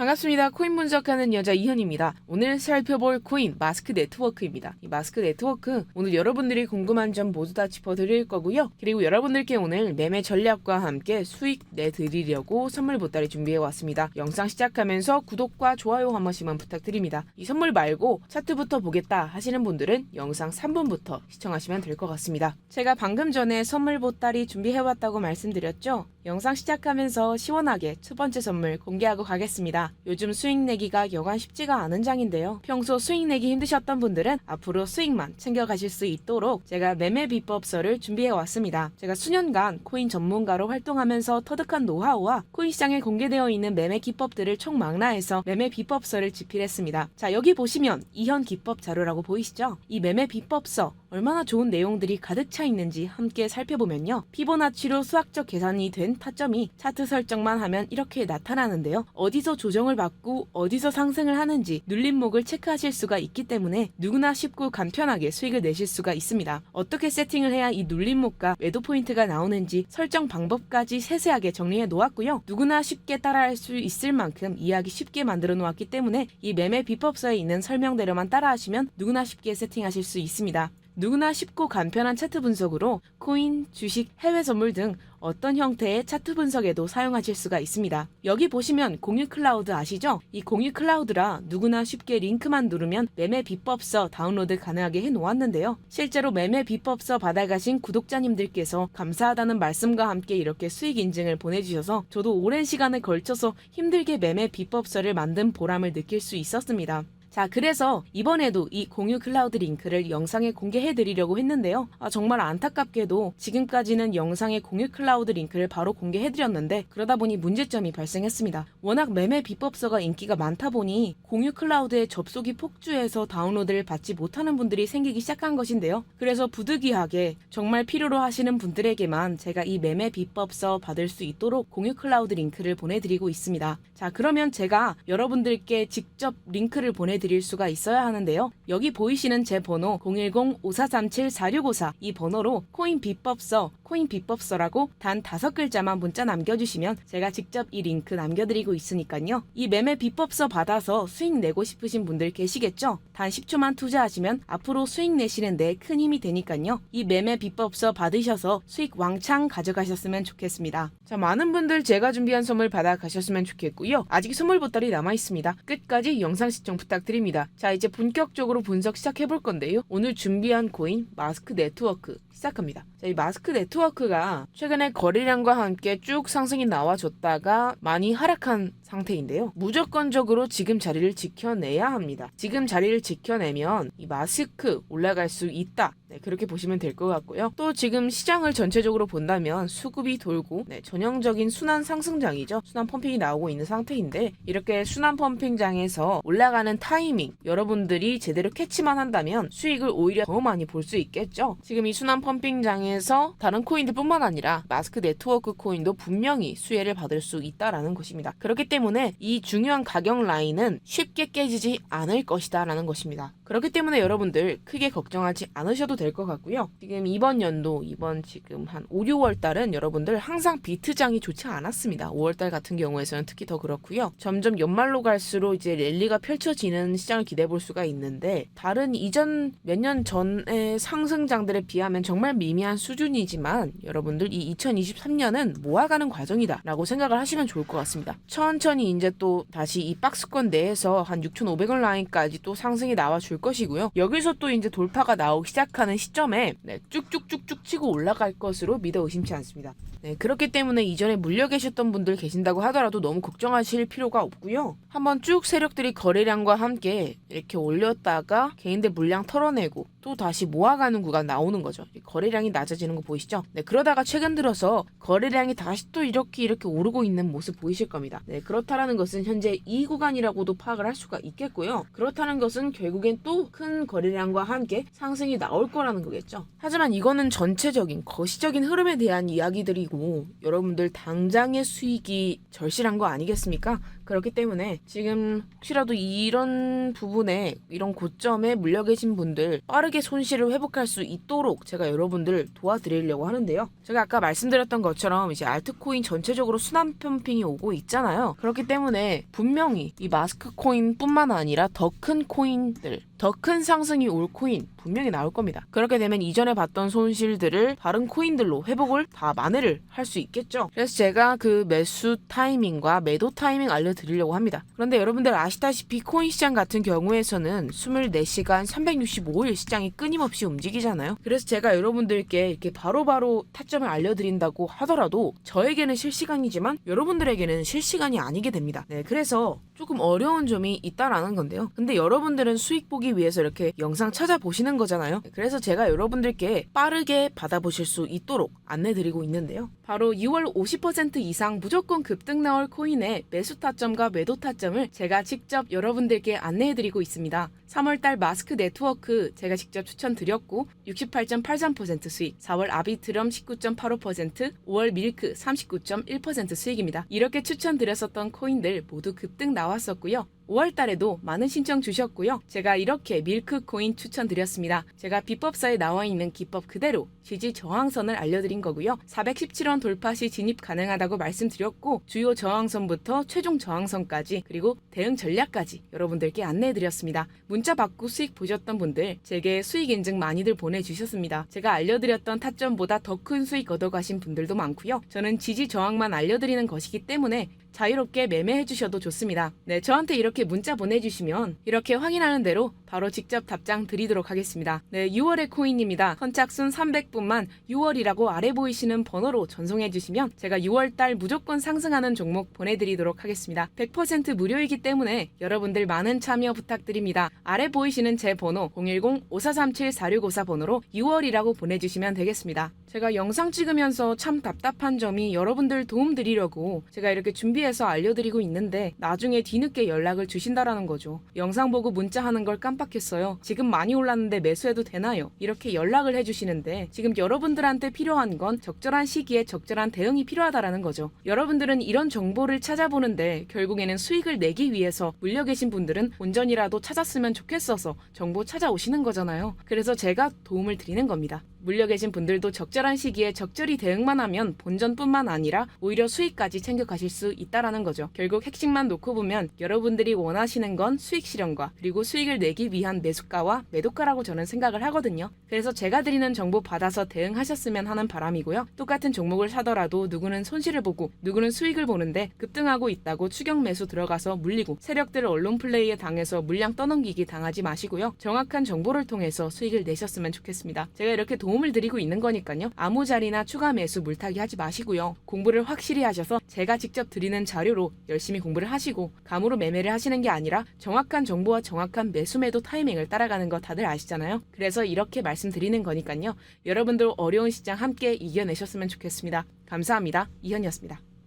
반갑습니다. 코인 분석하는 여자 이현입니다. 오늘 살펴볼 코인 마스크 네트워크입니다. 이 마스크 네트워크 오늘 여러분들이 궁금한 점 모두 다 짚어드릴 거고요. 그리고 여러분들께 오늘 매매 전략과 함께 수익 내드리려고 선물 보따리 준비해 왔습니다. 영상 시작하면서 구독과 좋아요 한 번씩만 부탁드립니다. 이 선물 말고 차트부터 보겠다 하시는 분들은 영상 3분부터 시청하시면 될 것 같습니다. 제가 방금 전에 선물 보따리 준비해 왔다고 말씀드렸죠. 영상 시작하면서 시원하게 첫 번째 선물 공개하고 가겠습니다. 요즘 수익 내기가 여간 쉽지가 않은 장인데요. 평소 수익 내기 힘드셨던 분들은 앞으로 수익만 챙겨가실 수 있도록 제가 매매 비법서를 준비해 왔습니다. 제가 수년간 코인 전문가로 활동하면서 터득한 노하우와 코인 시장에 공개되어 있는 매매 기법들을 총망라해서 매매 비법서를 집필했습니다. 자, 여기 보시면 이현 기법 자료라고 보이시죠? 이 매매 비법서 얼마나 좋은 내용들이 가득 차 있는지 함께 살펴보면요. 피보나치로 수학적 계산이 된 타점이 차트 설정만 하면 이렇게 나타나는데요. 어디서 조정을 받고 어디서 상승을 하는지 눌림목을 체크하실 수가 있기 때문에 누구나 쉽고 간편하게 수익을 내실 수가 있습니다. 어떻게 세팅을 해야 이 눌림목과 매도 포인트가 나오는지 설정 방법까지 세세하게 정리해 놓았고요. 누구나 쉽게 따라할 수 있을 만큼 이해하기 쉽게 만들어 놓았기 때문에 이 매매 비법서에 있는 설명대로만 따라하시면 누구나 쉽게 세팅하실 수 있습니다. 누구나 쉽고 간편한 차트 분석으로 코인, 주식, 해외 선물 등 어떤 형태의 차트 분석에도 사용하실 수가 있습니다. 여기 보시면 공유 클라우드 아시죠? 이 공유 클라우드라 누구나 쉽게 링크만 누르면 매매 비법서 다운로드 가능하게 해 놓았는데요. 실제로 매매 비법서 받아가신 구독자님들께서 감사하다는 말씀과 함께 이렇게 수익 인증을 보내주셔서 저도 오랜 시간을 걸쳐서 힘들게 매매 비법서를 만든 보람을 느낄 수 있었습니다. 자, 그래서 이번에도 이 공유 클라우드 링크를 영상에 공개해 드리려고 했는데요. 아, 정말 안타깝게도 지금까지는 영상에 공유 클라우드 링크를 바로 공개해 드렸는데 그러다 보니 문제점이 발생했습니다. 워낙 매매 비법서가 인기가 많다 보니 공유 클라우드에 접속이 폭주해서 다운로드를 받지 못하는 분들이 생기기 시작한 것인데요. 그래서 부득이하게 정말 필요로 하시는 분들에게만 제가 이 매매 비법서 받을 수 있도록 공유 클라우드 링크를 보내드리고 있습니다. 자, 그러면 제가 여러분들께 직접 링크를 보내 드릴 수가 있어야 하는데요. 여기 보이시는 제 번호 010-5437-4654 이 번호로 코인 비법서, 코인 비법서라고 단 다섯 글자만 문자 남겨주시면 제가 직접 이 링크 남겨드리고 있으니까요. 이 매매 비법서 받아서 수익 내고 싶으신 분들 계시겠죠? 단 10초만 투자하시면 앞으로 수익 내시는데 큰 힘이 되니까요. 이 매매 비법서 받으셔서 수익 왕창 가져가셨으면 좋겠습니다. 자, 많은 분들 제가 준비한 선물 받아 가셨으면 좋겠고요. 아직 선물 보따리 남아 있습니다. 끝까지 영상 시청 부탁드립니다. 드립니다. 자, 이제 본격적으로 분석 시작해 볼 건데요. 오늘 준비한 코인 마스크 네트워크 시작합니다. 자, 이 마스크 네트워크가 최근에 거래량과 함께 쭉 상승이 나와줬다가 많이 하락한 상태인데요. 무조건적으로 지금 자리를 지켜내야 합니다. 지금 자리를 지켜내면 이 마스크 올라갈 수 있다. 네, 그렇게 보시면 될 것 같고요. 또 지금 시장을 전체적으로 본다면 수급이 돌고 네, 전형적인 순환 상승장이죠. 순환 펌핑이 나오고 있는 상태인데 이렇게 순환 펌핑장에서 올라가는 타 이밍 여러분들이 제대로 캐치만 한다면 수익을 오히려 더 많이 볼 수 있겠죠. 지금 이 순환 펌핑장에서 다른 코인들뿐만 아니라 마스크 네트워크 코인도 분명히 수혜를 받을 수 있다라는 것입니다. 그렇기 때문에 이 중요한 가격 라인은 쉽게 깨지지 않을 것이다라는 것입니다. 그렇기 때문에 여러분들 크게 걱정하지 않으셔도 될 것 같고요. 지금 이번 연도 이번 지금 한 5, 6월 달은 여러분들 항상 비트장이 좋지 않았습니다. 5월 달 같은 경우에서는 특히 더 그렇고요. 점점 연말로 갈수록 이제 랠리가 펼쳐지는 시장을 기대해 볼 수가 있는데 다른 이전 몇 년 전의 상승장들에 비하면 정말 미미한 수준이지만 여러분들 이 2023년은 모아가는 과정이다 라고 생각을 하시면 좋을 것 같습니다. 천천히 이제 또 다시 이 박스권 내에서 한 6,500원 라인까지 또 상승이 나와 줄 것이고요. 여기서 또 이제 돌파가 나오기 시작하는 시점에 네, 쭉쭉쭉쭉 치고 올라갈 것으로 믿어 의심치 않습니다. 네, 그렇기 때문에 이전에 물려 계셨던 분들 계신다고 하더라도 너무 걱정하실 필요가 없고요. 한번 쭉 세력들이 거래량과 함께 이렇게 올렸다가 개인들 물량 털어내고 또 다시 모아가는 구간 나오는 거죠. 거래량이 낮아지는 거 보이시죠? 네, 그러다가 최근 들어서 거래량이 다시 또 이렇게 이렇게 오르고 있는 모습 보이실 겁니다. 네, 그렇다라는 것은 현재 이 구간이라고도 파악을 할 수가 있겠고요. 그렇다는 것은 결국엔 또 큰 거래량과 함께 상승이 나올 거라는 거겠죠. 하지만 이거는 전체적인 거시적인 흐름에 대한 이야기들이고 여러분들 당장의 수익이 절실한 거 아니겠습니까? 그렇기 때문에 지금 혹시라도 이런 부분에 이런 고점에 물려 계신 분들 빠르게 빠르게 손실을 회복할 수 있도록 제가 여러분들 도와드리려고 하는데요. 제가 아까 말씀드렸던 것처럼 이제 알트코인 전체적으로 순환 펌핑이 오고 있잖아요. 그렇기 때문에 분명히 이 마스크 코인뿐만 아니라 더 큰 코인들, 더 큰 상승이 올 코인 분명히 나올 겁니다. 그렇게 되면 이전에 봤던 손실들을 다른 코인들로 회복을 다 만회를 할 수 있겠죠. 그래서 제가 그 매수 타이밍과 매도 타이밍 알려드리려고 합니다. 그런데 여러분들 아시다시피 코인 시장 같은 경우에서는 24시간 365일 시장이 끊임없이 움직이잖아요. 그래서 제가 여러분들께 이렇게 바로바로 타점을 알려드린다고 하더라도 저에게는 실시간이지만 여러분들에게는 실시간이 아니게 됩니다. 네, 그래서 조금 어려운 점이 있다라는 건데요. 근데 여러분들은 수익 보기 위해서 이렇게 영상 찾아보시는 거잖아요. 그래서 제가 여러분들께 빠르게 받아보실 수 있도록 안내드리고 있는데요. 바로 6월 50% 이상 무조건 급등 나올 코인의 매수 타점과 매도 타점을 제가 직접 여러분들께 안내해드리고 있습니다. 3월달 마스크 네트워크 제가 직접 추천드렸고 68.83% 수익, 4월 아비트럼 19.85%, 5월 밀크 39.1% 수익입니다. 이렇게 추천드렸었던 코인들 모두 급등 나왔었고요. 5월 달에도 많은 신청 주셨고요. 제가 이렇게 밀크 코인 추천드렸습니다. 제가 비법사에 나와 있는 기법 그대로 지지 저항선을 알려드린 거고요. 417원 돌파 시 진입 가능하다고 말씀드렸고 주요 저항선부터 최종 저항선까지 그리고 대응 전략까지 여러분들께 안내해드렸습니다. 문자 받고 수익 보셨던 분들 제게 수익 인증 많이들 보내주셨습니다. 제가 알려드렸던 타점보다 더 큰 수익 얻어가신 분들도 많고요. 저는 지지 저항만 알려드리는 것이기 때문에 자유롭게 매매해 주셔도 좋습니다. 네, 저한테 이렇게 문자 보내주시면 이렇게 확인하는 대로 바로 직접 답장 드리도록 하겠습니다. 네, 6월의 코인입니다. 선착순 300분만 6월이라고 아래 보이시는 번호로 전송해 주시면 제가 6월달 무조건 상승하는 종목 보내드리도록 하겠습니다. 100% 무료이기 때문에 여러분들 많은 참여 부탁드립니다. 아래 보이시는 제 번호 010-5437-4654 번호로 6월이라고 보내주시면 되겠습니다. 제가 영상 찍으면서 참 답답한 점이 여러분들 도움 드리려고 제가 이렇게 준비 해서 알려드리고 있는데 나중에 뒤늦게 연락을 주신다라는 거죠. 영상 보고 문자하는 걸 깜빡했어요. 지금 많이 올랐는데 매수해도 되나요? 이렇게 연락을 해주시는데 지금 여러분들한테 필요한 건 적절한 시기에 적절한 대응이 필요하다라는 거죠. 여러분들은 이런 정보를 찾아보는데 결국에는 수익을 내기 위해서 물려 계신 분들은 온전이라도 찾았으면 좋겠어서 정보 찾아오시는 거잖아요. 그래서 제가 도움을 드리는 겁니다. 물려 계신 분들도 적절한 시기에 적절히 대응만 하면 본전뿐만 아니라 오히려 수익까지 챙겨 가실 수 있다라는 거죠. 결국 핵심만 놓고 보면 여러분들이 원하시는 건 수익 실현과 그리고 수익을 내기 위한 매수가와 매도가라고 저는 생각을 하거든요. 그래서 제가 드리는 정보 받아서 대응하셨으면 하는 바람이고요. 똑같은 종목을 사더라도 누구는 손실을 보고 누구는 수익을 보는데 급등하고 있다고 추격 매수 들어가서 물리고 세력들 언론 플레이에 당해서 물량 떠넘기기 당하지 마시고요. 정확한 정보를 통해서 수익을 내셨으면 좋겠습니다. 제가 이렇게 도움을 드리고 있는 거니까요. 아무 자리나 추가 매수 물타기 하지 마시고요. 공부를 확실히 하셔서 제가 직접 드리는 자료로 열심히 공부를 하시고 감으로 매매를 하시는 게 아니라 정확한 정보와 정확한 매수 매도 타이밍을 따라가는 거 다들 아시잖아요. 그래서 이렇게 말씀드리는 거니까요. 여러분들 어려운 시장 함께 이겨내셨으면 좋겠습니다. 감사합니다. 이현이었습니다.